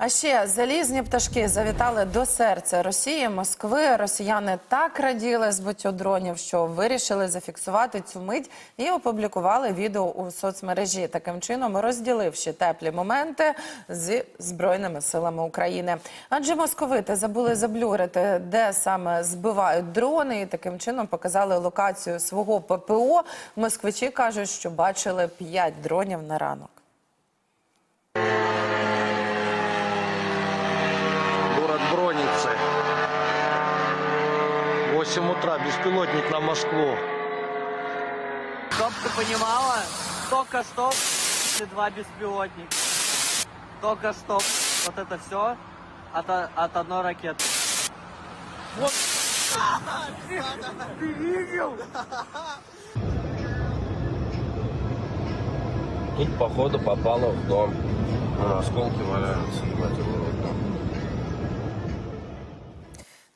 А ще залізні пташки завітали до серця Росії, Москви. Росіяни так раділи збиттю дронів, що вирішили зафіксувати цю мить і опублікували відео у соцмережі, таким чином розділивши теплі моменти зі збройними силами України. Адже московити забули заблюрити, де саме збивають дрони, і таким чином показали локацію свого ППО. Москвичі кажуть, що бачили 5 дронів на ранок. 8 утра, беспилотник на Москву. Чтоб ты понимала, только что и два беспилотника. Только что вот это все от, от одной ракеты. Вот. Ты видел? Тут, походу, попало в дом. Вон осколки валяются, ебать, его в дом.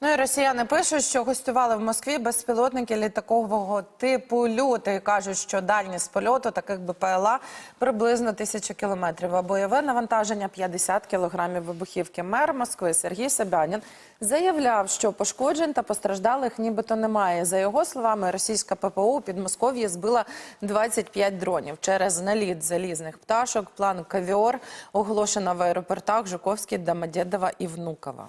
Ну і росіяни пишуть, що гостювали в Москві безпілотники літакового типу «Люти» кажуть, що дальність польоту таких БПЛА приблизно тисячу кілометрів, а бойове навантаження 50 кілограмів вибухівки. Мер Москви Сергій Собянін заявляв, що пошкоджень та постраждалих нібито немає. За його словами, російська ППО у Підмосков'ї збила 25 дронів через наліт залізних пташок. План «Кавіор» оголошено в аеропортах Жуковський, Домодєдова і Внуково.